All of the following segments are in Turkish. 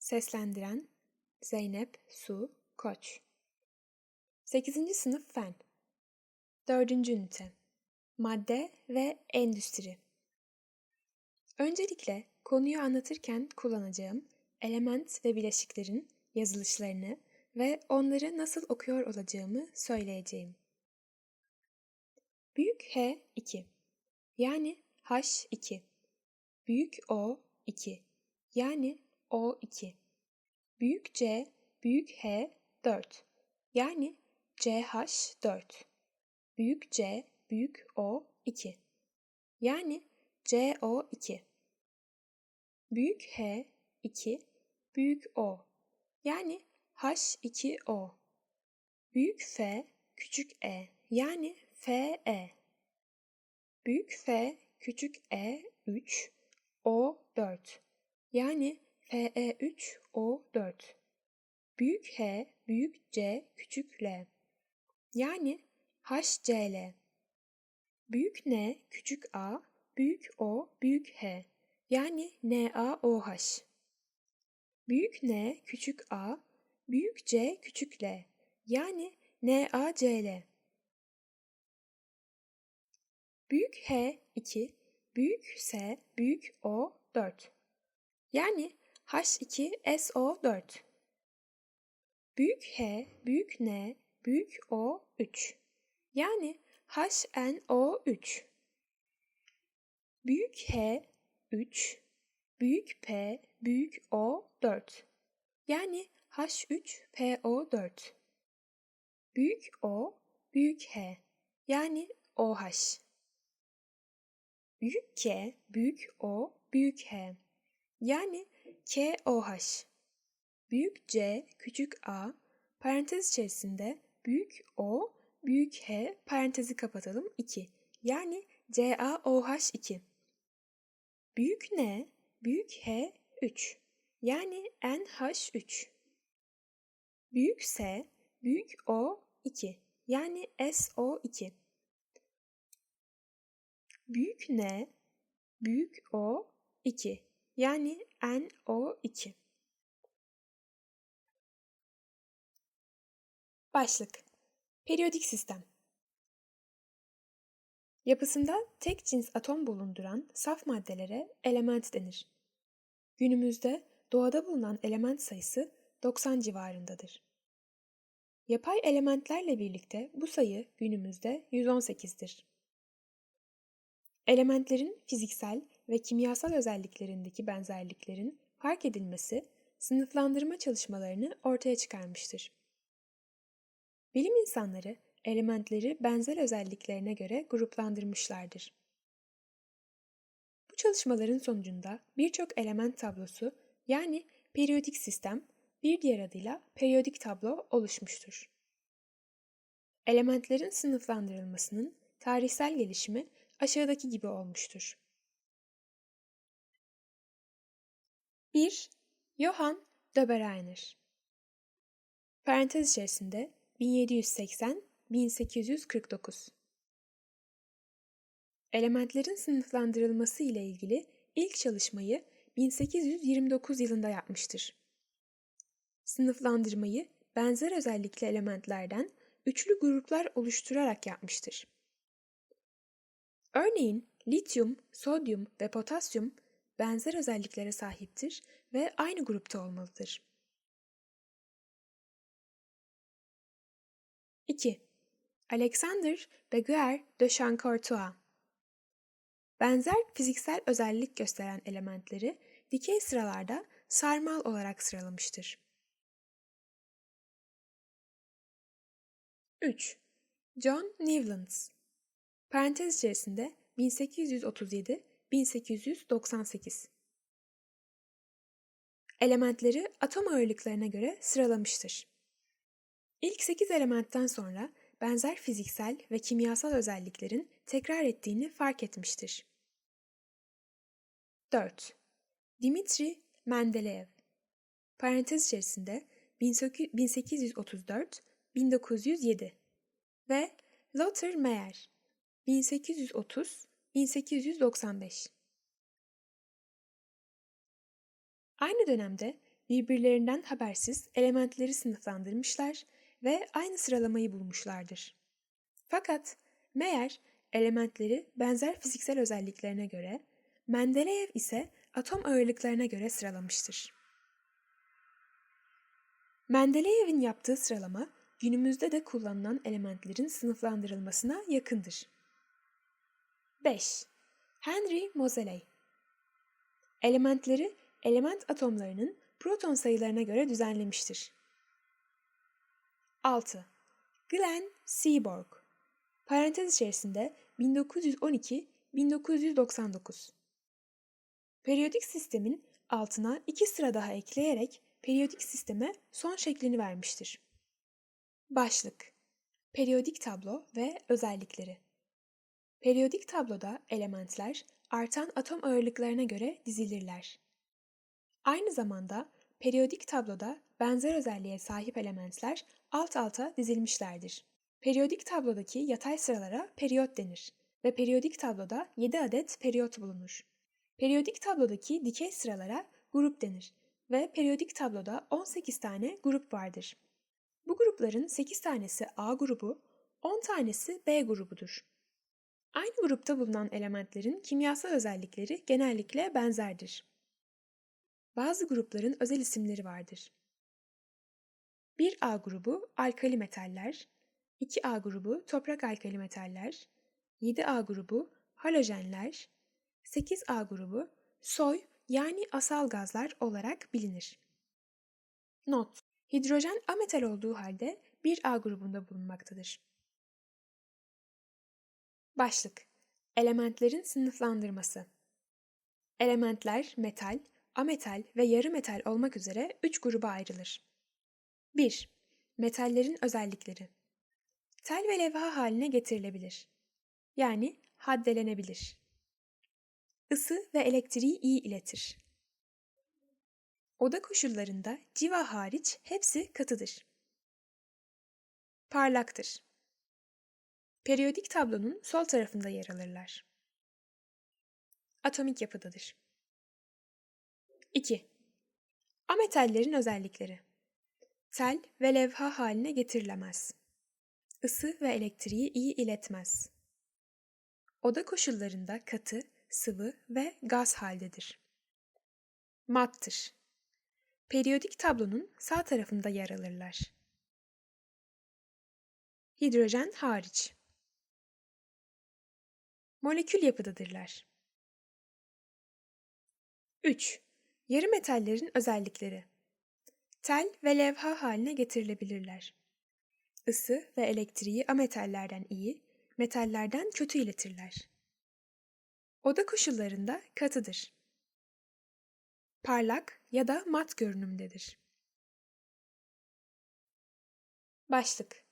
Seslendiren Zeynep Su Koç 8. Sınıf Fen 4. Ünite Madde ve Endüstri Öncelikle konuyu anlatırken kullanacağım element ve bileşiklerin yazılışlarını ve onları nasıl okuyor olacağımı söyleyeceğim. Büyük H2 yani H2 Büyük O2 yani O2 Büyük C, büyük H 4 yani CH4 Büyük C, büyük O 2 yani CO2 Büyük H 2 büyük O. Yani H2O Büyük F küçük e. Yani FE Büyük F küçük e 3 O 4 yani Fe3O4 Büyük H, büyük C, küçük l. Yani HCl. Büyük N, küçük a, büyük O, büyük H. Yani NaOH. Büyük N, küçük a, büyük C, küçük l. Yani NaCl. Büyük H 2, büyük S, büyük O 4. Yani H2SO4 Büyük H, büyük N, büyük O 3 yani HNO3 Büyük H 3 Büyük P, büyük O 4 yani H3PO4 Büyük O, büyük H. Yani OH Büyük K, büyük O, büyük H. Yani KOH. Büyük C, küçük a, parantez içerisinde büyük O, büyük H, parantezi kapatalım 2. Yani CaOH2. Büyük N, büyük H 3. Yani NH3. Büyük S, büyük O 2. Yani SO2. Büyük N, büyük O 2. Yani NO2. Başlık Periyodik sistem Yapısında tek cins atom bulunduran saf maddelere element denir. Günümüzde doğada bulunan element sayısı 90 civarındadır. Yapay elementlerle birlikte bu sayı günümüzde 118'dir. Elementlerin fiziksel ve kimyasal özelliklerindeki benzerliklerin fark edilmesi sınıflandırma çalışmalarını ortaya çıkarmıştır. Bilim insanları elementleri benzer özelliklerine göre gruplandırmışlardır. Bu çalışmaların sonucunda birçok element tablosu yani periyodik sistem bir diğer adıyla periyodik tablo oluşmuştur. Elementlerin sınıflandırılmasının tarihsel gelişimi aşağıdaki gibi olmuştur. 1. Johann Dobereiner Parantez içerisinde 1780-1849 Elementlerin sınıflandırılması ile ilgili ilk çalışmayı 1829 yılında yapmıştır. Sınıflandırmayı benzer özellikli elementlerden üçlü gruplar oluşturarak yapmıştır. Örneğin lityum, sodyum ve potasyum benzer özelliklere sahiptir ve aynı grupta olmalıdır. 2. Alexander Beguer de Chancourtois Benzer fiziksel özellik gösteren elementleri dikey sıralarda sarmal olarak sıralamıştır. 3. John Newlands Parantez içerisinde 1837 1898 Elementleri atom ağırlıklarına göre sıralamıştır. İlk 8 elementten sonra benzer fiziksel ve kimyasal özelliklerin tekrar ettiğini fark etmiştir. 4. Dimitri Mendeleev Parantez içerisinde 1834-1907 ve Lothar Meyer 1830 1895 Aynı dönemde birbirlerinden habersiz elementleri sınıflandırmışlar ve aynı sıralamayı bulmuşlardır. Fakat meğer elementleri benzer fiziksel özelliklerine göre, Mendeleev ise atom ağırlıklarına göre sıralamıştır. Mendeleev'in yaptığı sıralama günümüzde de kullanılan elementlerin sınıflandırılmasına yakındır. 5. Henry Moseley Elementleri element atomlarının proton sayılarına göre düzenlemiştir. 6. Glenn Seaborg Parantez içerisinde 1912-1999 Periyodik sistemin altına iki sıra daha ekleyerek periyodik sisteme son şeklini vermiştir. Başlık Periyodik tablo ve özellikleri Periyodik tabloda elementler artan atom ağırlıklarına göre dizilirler. Aynı zamanda periyodik tabloda benzer özelliğe sahip elementler alt alta dizilmişlerdir. Periyodik tablodaki yatay sıralara periyot denir ve periyodik tabloda 7 adet periyot bulunur. Periyodik tablodaki dikey sıralara grup denir ve periyodik tabloda 18 tane grup vardır. Bu grupların 8 tanesi A grubu, 10 tanesi B grubudur. Aynı grupta bulunan elementlerin kimyasal özellikleri genellikle benzerdir. Bazı grupların özel isimleri vardır. 1A grubu alkali metaller, 2A grubu toprak alkali metaller, 7A grubu halojenler, 8A grubu soy yani asal gazlar olarak bilinir. Not: Hidrojen ametal olduğu halde 1A grubunda bulunmaktadır. Başlık: Elementlerin sınıflandırması. Elementler metal, ametal ve yarı metal olmak üzere 3 gruba ayrılır. 1. Metallerin özellikleri. Tel ve levha haline getirilebilir. Yani haddelenebilir. Isı ve elektriği iyi iletir. Oda koşullarında civa hariç hepsi katıdır. Parlaktır. Periyodik tablonun sol tarafında yer alırlar. Atomik yapıdadır. 2. Ametallerin özellikleri. Tel ve levha haline getirilemez. Isı ve elektriği iyi iletmez. Oda koşullarında katı, sıvı ve gaz haldedir. Mattır. Periyodik tablonun sağ tarafında yer alırlar. Hidrojen hariç. Molekül yapıdadırlar. 3. Yarı metallerin özellikleri. Tel ve levha haline getirilebilirler. Isı ve elektriği ametallerden iyi, metallerden kötü iletirler. Oda koşullarında katıdır. Parlak ya da mat görünümdedir. Başlık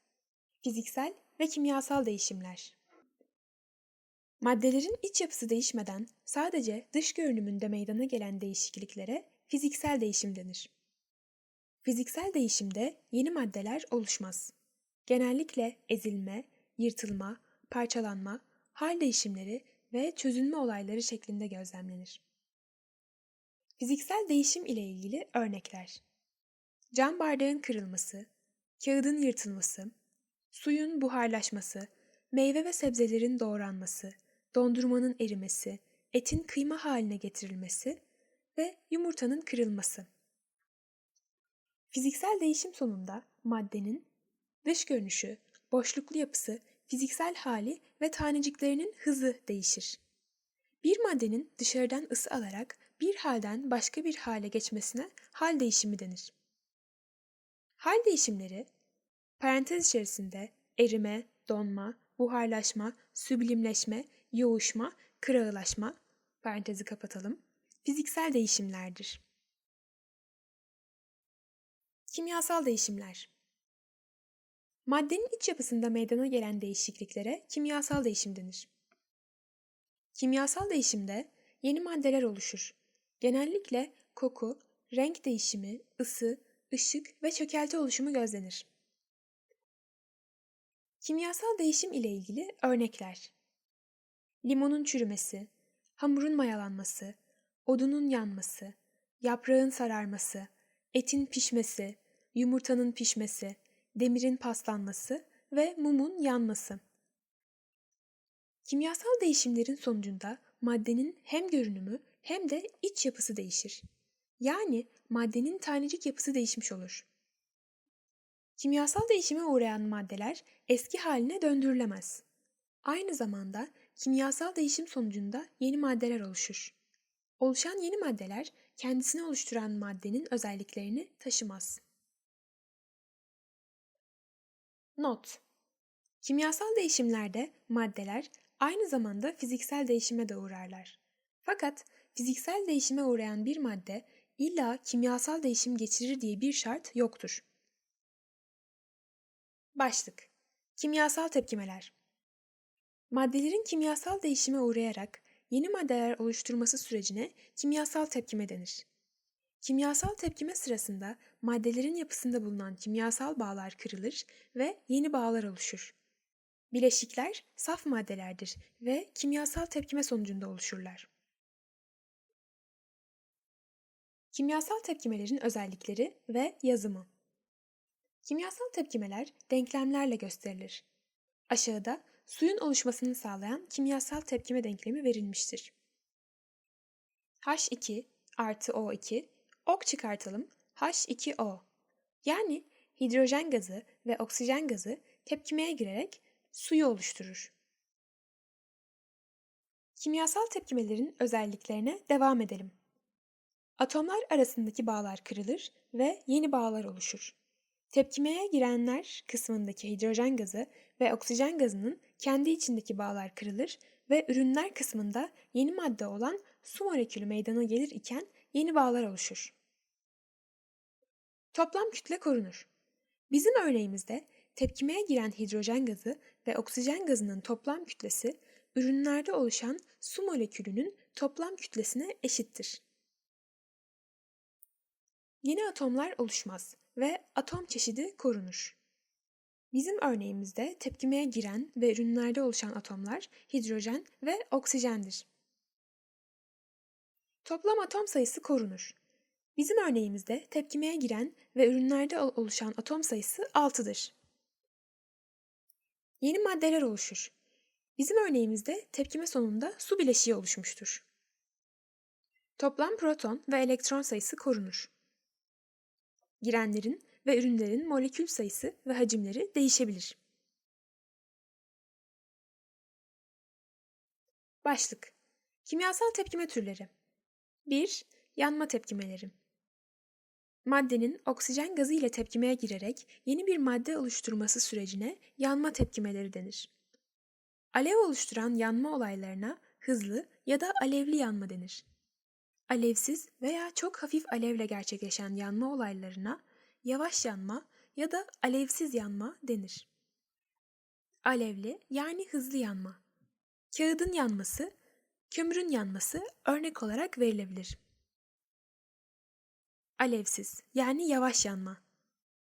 Fiziksel ve kimyasal değişimler Maddelerin iç yapısı değişmeden sadece dış görünümünde meydana gelen değişikliklere fiziksel değişim denir. Fiziksel değişimde yeni maddeler oluşmaz. Genellikle ezilme, yırtılma, parçalanma, hal değişimleri ve çözünme olayları şeklinde gözlemlenir. Fiziksel değişim ile ilgili örnekler. Cam bardağın kırılması, kağıdın yırtılması, suyun buharlaşması, meyve ve sebzelerin doğranması, dondurmanın erimesi, etin kıyma haline getirilmesi ve yumurtanın kırılması. Fiziksel değişim sonunda maddenin dış görünüşü, boşluklu yapısı, fiziksel hali ve taneciklerinin hızı değişir. Bir maddenin dışarıdan ısı alarak bir halden başka bir hale geçmesine hal değişimi denir. Hal değişimleri parantez içerisinde erime, donma, buharlaşma, süblimleşme, yoğuşma, kırağılaşma parantezi kapatalım. Fiziksel değişimlerdir. Kimyasal değişimler Maddenin iç yapısında meydana gelen değişikliklere kimyasal değişim denir. Kimyasal değişimde yeni maddeler oluşur. Genellikle koku, renk değişimi, ısı, ışık ve çökelti oluşumu gözlenir. Kimyasal değişim ile ilgili örnekler. Limonun çürümesi, hamurun mayalanması, odunun yanması, yaprağın sararması, etin pişmesi, yumurtanın pişmesi, demirin paslanması ve mumun yanması. Kimyasal değişimlerin sonucunda maddenin hem görünümü hem de iç yapısı değişir. Yani maddenin tanecik yapısı değişmiş olur. Kimyasal değişime uğrayan maddeler eski haline döndürülemez. Aynı zamanda kimyasal değişim sonucunda yeni maddeler oluşur. Oluşan yeni maddeler kendisini oluşturan maddenin özelliklerini taşımaz. Not Kimyasal değişimlerde maddeler aynı zamanda fiziksel değişime de uğrarlar. Fakat fiziksel değişime uğrayan bir madde illa kimyasal değişim geçirir diye bir şart yoktur. Başlık Kimyasal tepkimeler Maddelerin kimyasal değişime uğrayarak yeni maddeler oluşturması sürecine kimyasal tepkime denir. Kimyasal tepkime sırasında maddelerin yapısında bulunan kimyasal bağlar kırılır ve yeni bağlar oluşur. Bileşikler saf maddelerdir ve kimyasal tepkime sonucunda oluşurlar. Kimyasal tepkimelerin özellikleri ve yazımı Kimyasal tepkimeler denklemlerle gösterilir. Aşağıda suyun oluşmasını sağlayan kimyasal tepkime denklemi verilmiştir. H2 artı O2 ok çıkartalım H2O. Yani hidrojen gazı ve oksijen gazı tepkimeye girerek suyu oluşturur. Kimyasal tepkimelerin özelliklerine devam edelim. Atomlar arasındaki bağlar kırılır ve yeni bağlar oluşur. Tepkimeye girenler kısmındaki hidrojen gazı ve oksijen gazının kendi içindeki bağlar kırılır ve ürünler kısmında yeni madde olan su molekülü meydana gelir iken yeni bağlar oluşur. Toplam kütle korunur. Bizim örneğimizde tepkimeye giren hidrojen gazı ve oksijen gazının toplam kütlesi ürünlerde oluşan su molekülünün toplam kütlesine eşittir. Yeni atomlar oluşmaz ve atom çeşidi korunur. Bizim örneğimizde tepkimeye giren ve ürünlerde oluşan atomlar hidrojen ve oksijendir. Toplam atom sayısı korunur. Bizim örneğimizde tepkimeye giren ve ürünlerde oluşan atom sayısı 6'dır. Yeni maddeler oluşur. Bizim örneğimizde tepkime sonunda su bileşiği oluşmuştur. Toplam proton ve elektron sayısı korunur. Girenlerin ve ürünlerin molekül sayısı ve hacimleri değişebilir. Başlık Kimyasal tepkime türleri 1. Yanma tepkimeleri Maddenin oksijen gazı ile tepkimeye girerek yeni bir madde oluşturması sürecine yanma tepkimeleri denir. Alev oluşturan yanma olaylarına hızlı ya da alevli yanma denir. Alevsiz veya çok hafif alevle gerçekleşen yanma olaylarına yavaş yanma ya da alevsiz yanma denir. Alevli yani hızlı yanma. Kağıdın yanması, kömürün yanması örnek olarak verilebilir. Alevsiz yani yavaş yanma.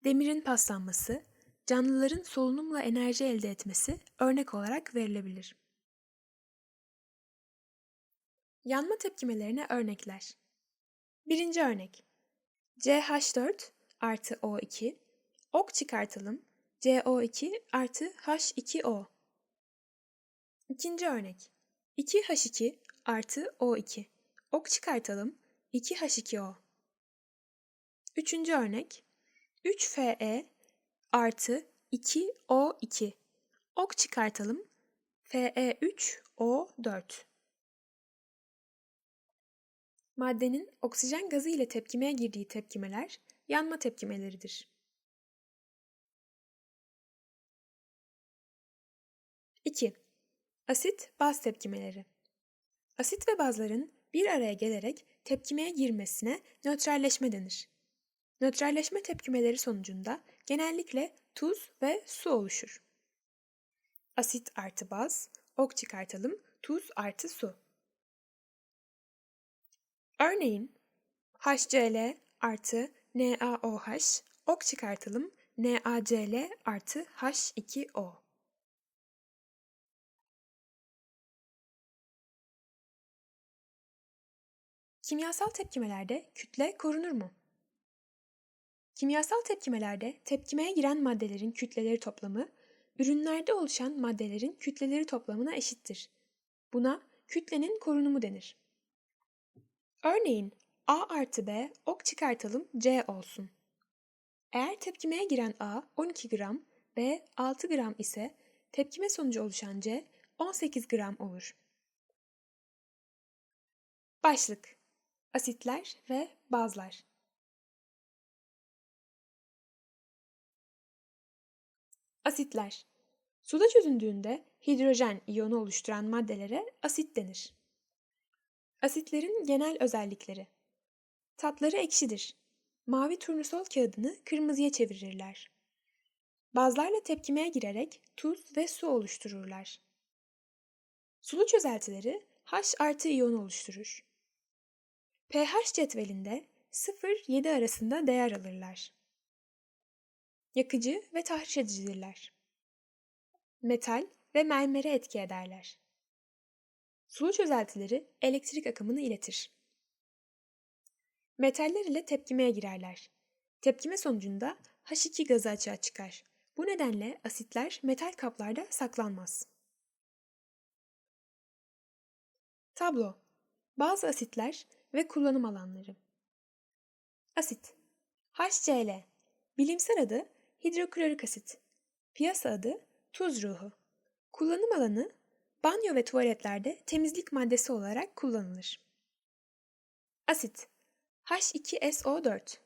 Demirin paslanması, canlıların solunumla enerji elde etmesi örnek olarak verilebilir. Yanma tepkimelerine örnekler. Birinci örnek. CH4 artı O2, ok çıkartalım, CO2 artı H2O. İkinci örnek. 2H2 artı O2, ok çıkartalım, 2H2O. Üçüncü örnek. 3Fe artı 2O2, ok çıkartalım, Fe3O4. Maddenin oksijen gazı ile tepkimeye girdiği tepkimeler yanma tepkimeleridir. 2. Asit baz tepkimeleri. Asit ve bazların bir araya gelerek tepkimeye girmesine nötralleşme denir. Nötralleşme tepkimeleri sonucunda genellikle tuz ve su oluşur. Asit artı baz, ok çıkartalım, tuz artı su. Örneğin HCl artı NaOH, ok çıkartalım, NaCl artı H2O. Kimyasal tepkimelerde kütle korunur mu? Kimyasal tepkimelerde tepkimeye giren maddelerin kütleleri toplamı, ürünlerde oluşan maddelerin kütleleri toplamına eşittir. Buna kütlenin korunumu denir. Örneğin A artı B ok çıkartalım C olsun. Eğer tepkimeye giren A 12 gram, B 6 gram ise tepkime sonucu oluşan C 18 gram olur. Başlık Asitler ve bazlar Asitler Suda çözündüğünde hidrojen iyonu oluşturan maddelere asit denir. Asitlerin genel özellikleri Tatları ekşidir. Mavi turnusol kağıdını kırmızıya çevirirler. Bazlarla tepkimeye girerek tuz ve su oluştururlar. Sulu çözeltileri H artı iyonu oluşturur. pH cetvelinde 0-7 arasında değer alırlar. Yakıcı ve tahriş edicidirler. Metal ve mermere etki ederler. Sulu çözeltileri elektrik akımını iletir. Metaller ile tepkimeye girerler. Tepkime sonucunda H2 gazı açığa çıkar. Bu nedenle asitler metal kaplarda saklanmaz. Tablo Bazı asitler ve kullanım alanları Asit HCl Bilimsel adı hidroklorik asit Piyasa adı tuz ruhu Kullanım alanı banyo ve tuvaletlerde temizlik maddesi olarak kullanılır. Asit H2SO4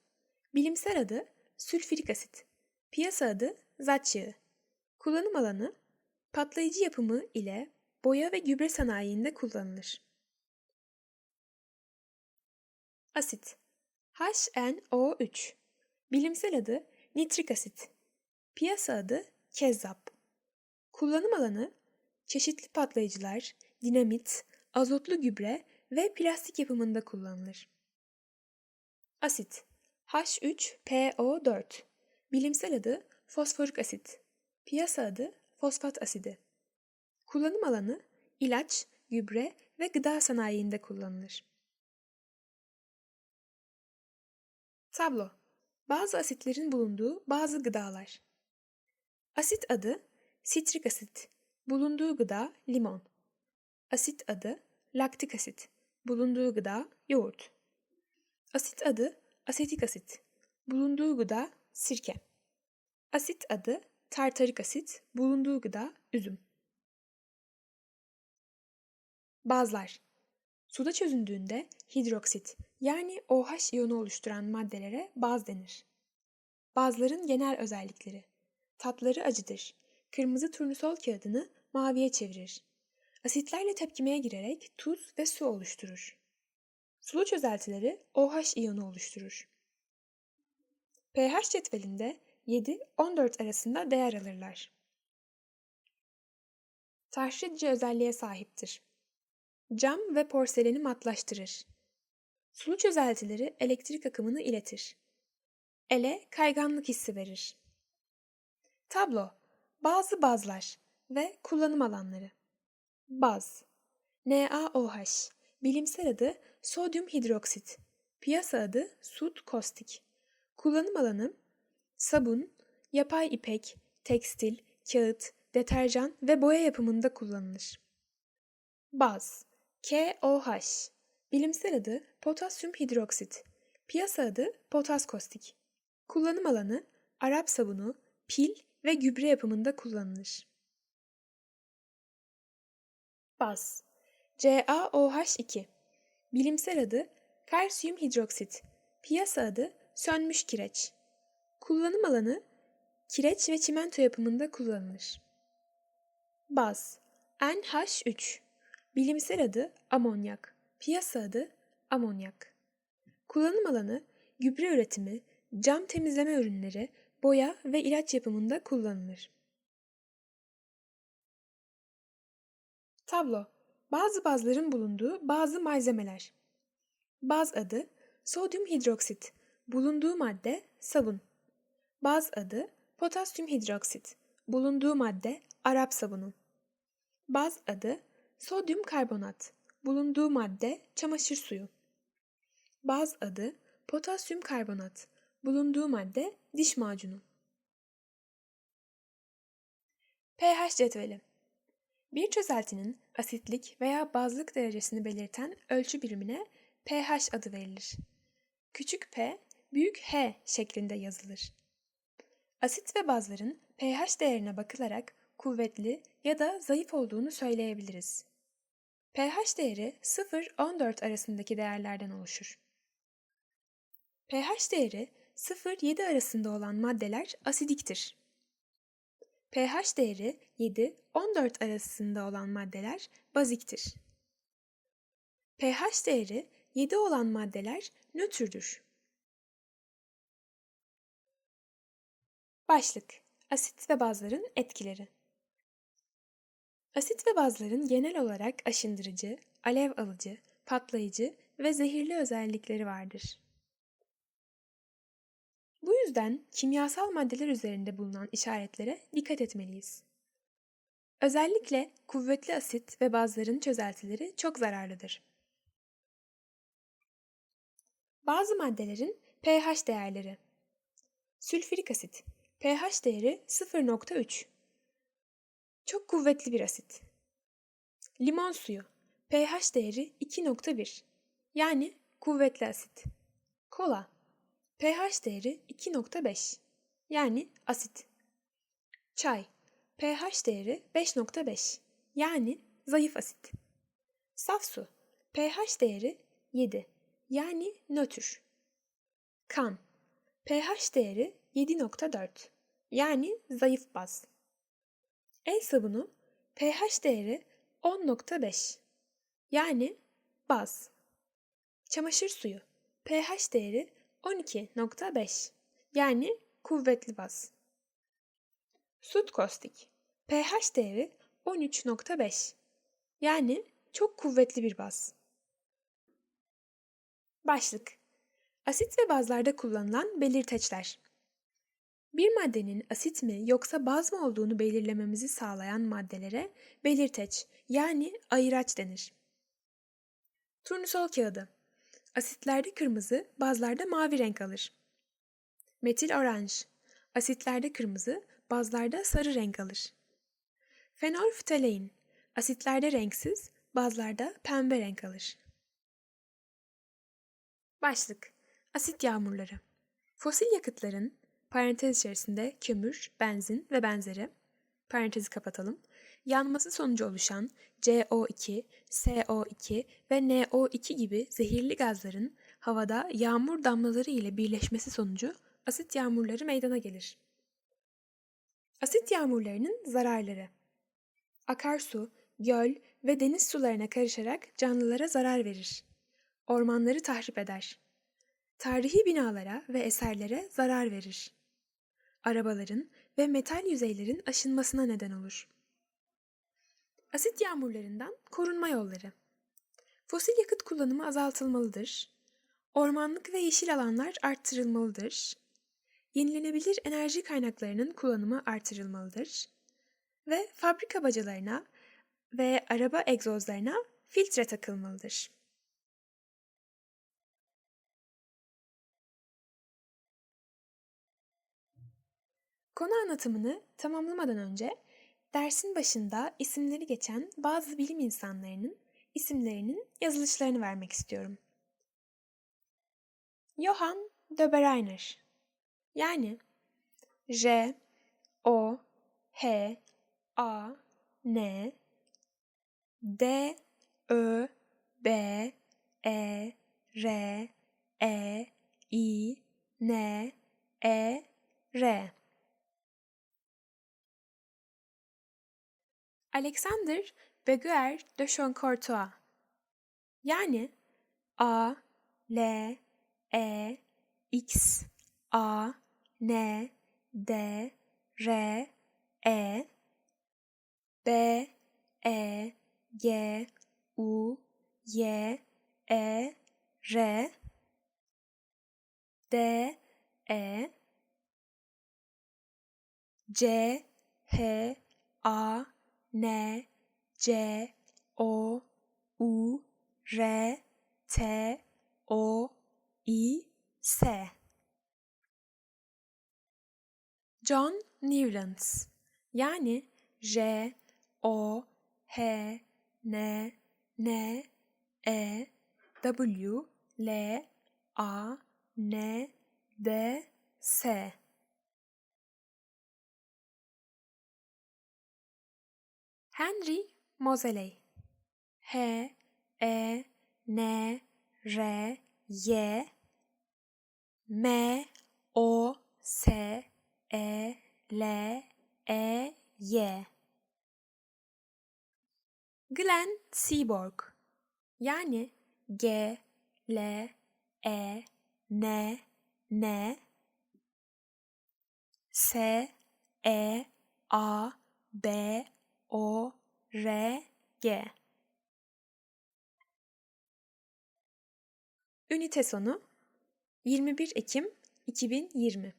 Bilimsel adı sülfürik asit. Piyasa adı zat yağı. Kullanım alanı patlayıcı yapımı ile boya ve gübre sanayinde kullanılır. Asit. HNO3 Bilimsel adı nitrik asit. Piyasa adı kezzap. Kullanım alanı çeşitli patlayıcılar, dinamit, azotlu gübre ve plastik yapımında kullanılır. Asit H3PO4 Bilimsel adı fosforik asit. Piyasa adı fosfat asidi. Kullanım alanı ilaç, gübre ve gıda sanayinde kullanılır. Tablo Bazı asitlerin bulunduğu bazı gıdalar. Asit adı sitrik asit. Bulunduğu gıda limon. Asit adı laktik asit. Bulunduğu gıda yoğurt. Asit adı asetik asit. Bulunduğu gıda sirke. Asit adı tartarik asit. Bulunduğu gıda üzüm. Bazlar Suda çözündüğünde hidroksit yani OH iyonu oluşturan maddelere baz denir. Bazların genel özellikleri Tatları acıdır. Kırmızı turnusol kağıdını maviye çevirir. Asitlerle tepkimeye girerek tuz ve su oluşturur. Sulu çözeltileri OH iyonu oluşturur. pH cetvelinde 7-14 arasında değer alırlar. Tahriş edici özelliğe sahiptir. Cam ve porseleni matlaştırır. Sulu çözeltileri elektrik akımını iletir. Ele kayganlık hissi verir. Tablo Bazı bazlar ve kullanım alanları Baz NaOH Bilimsel adı sodyum hidroksit. Piyasa adı sud kostik. Kullanım alanı sabun, yapay ipek, tekstil, kağıt, deterjan ve boya yapımında kullanılır. Baz KOH Bilimsel adı potasyum hidroksit. Piyasa adı potas kostik. Kullanım alanı Arap sabunu, pil ve gübre yapımında kullanılır. Baz CaOH2 Bilimsel adı kalsiyum hidroksit. Piyasa adı sönmüş kireç. Kullanım alanı kireç ve çimento yapımında kullanılır. Baz NH3 Bilimsel adı amonyak. Piyasa adı amonyak. Kullanım alanı gübre üretimi, cam temizleme ürünleri, boya ve ilaç yapımında kullanılır. Tablo Bazı bazların bulunduğu bazı malzemeler. Baz adı sodyum hidroksit. Bulunduğu madde sabun. Baz adı potasyum hidroksit. Bulunduğu madde Arap sabunu. Baz adı sodyum karbonat. Bulunduğu madde çamaşır suyu. Baz adı potasyum karbonat. Bulunduğu madde diş macunu. pH cetveli Bir çözeltinin asitlik veya bazlık derecesini belirten ölçü birimine pH adı verilir. Küçük p, büyük H şeklinde yazılır. Asit ve bazların pH değerine bakılarak kuvvetli ya da zayıf olduğunu söyleyebiliriz. pH değeri 0-14 arasındaki değerlerden oluşur. pH değeri 0-7 arasında olan maddeler asidiktir. pH değeri 7-14 arasında olan maddeler baziktir. pH değeri 7 olan maddeler nötrdür. Başlık Asit ve bazların etkileri Asit ve bazların genel olarak aşındırıcı, alev alıcı, patlayıcı ve zehirli özellikleri vardır. Bu yüzden kimyasal maddeler üzerinde bulunan işaretlere dikkat etmeliyiz. Özellikle kuvvetli asit ve bazların çözeltileri çok zararlıdır. Bazı maddelerin pH değerleri Sülfürik asit pH değeri 0.3 Çok kuvvetli bir asit. Limon suyu pH değeri 2.1 yani kuvvetli asit. Kola pH değeri 2.5 yani asit. Çay pH değeri 5.5 yani zayıf asit. Saf su pH değeri 7 yani nötr. Kan pH değeri 7.4 yani zayıf baz. El sabunu pH değeri 10.5 yani baz. Çamaşır suyu pH değeri 12.5 yani kuvvetli baz. Sud kostik pH değeri 13.5 yani çok kuvvetli bir baz. Başlık Asit ve bazlarda kullanılan belirteçler. Bir maddenin asit mi yoksa baz mı olduğunu belirlememizi sağlayan maddelere belirteç yani ayıraç denir. Turnusol kağıdı. Asitlerde kırmızı, bazlarda mavi renk alır. Metil oranj. Asitlerde kırmızı, bazlarda sarı renk alır. Fenol ftalein. Asitlerde renksiz, bazlarda pembe renk alır. Başlık Asit yağmurları Fosil yakıtların parantez içerisinde kömür, benzin ve benzeri parantezi kapatalım. Yanması sonucu oluşan CO2, SO2 ve NO2 gibi zehirli gazların havada yağmur damlaları ile birleşmesi sonucu asit yağmurları meydana gelir. Asit yağmurlarının zararları Akarsu, göl ve deniz sularına karışarak canlılara zarar verir. Ormanları tahrip eder. Tarihi binalara ve eserlere zarar verir. Arabaların ve metal yüzeylerin aşınmasına neden olur. Asit yağmurlarından korunma yolları. Fosil yakıt kullanımı azaltılmalıdır. Ormanlık ve yeşil alanlar arttırılmalıdır. Yenilenebilir enerji kaynaklarının kullanımı artırılmalıdır. Ve fabrika bacalarına ve araba egzozlarına filtre takılmalıdır. Konu anlatımını tamamlamadan önce dersin başında isimleri geçen bazı bilim insanlarının isimlerinin yazılışlarını vermek istiyorum. Johann Döbereiner yani J O H A N D Ö B E R E I N E R Alexander Beguer de Choncourtois yani A L E X A N D R E B E G U Y E R D E C H A N C O U R T O I S. John Newlands. Yani J O H N N E W L A N D S Henry Moseley. H E N R Y. M O S E L E Y. Glenn Seaborg. Yani G L E N N. S E A B O R G. Ünite sonu 21 Ekim 2020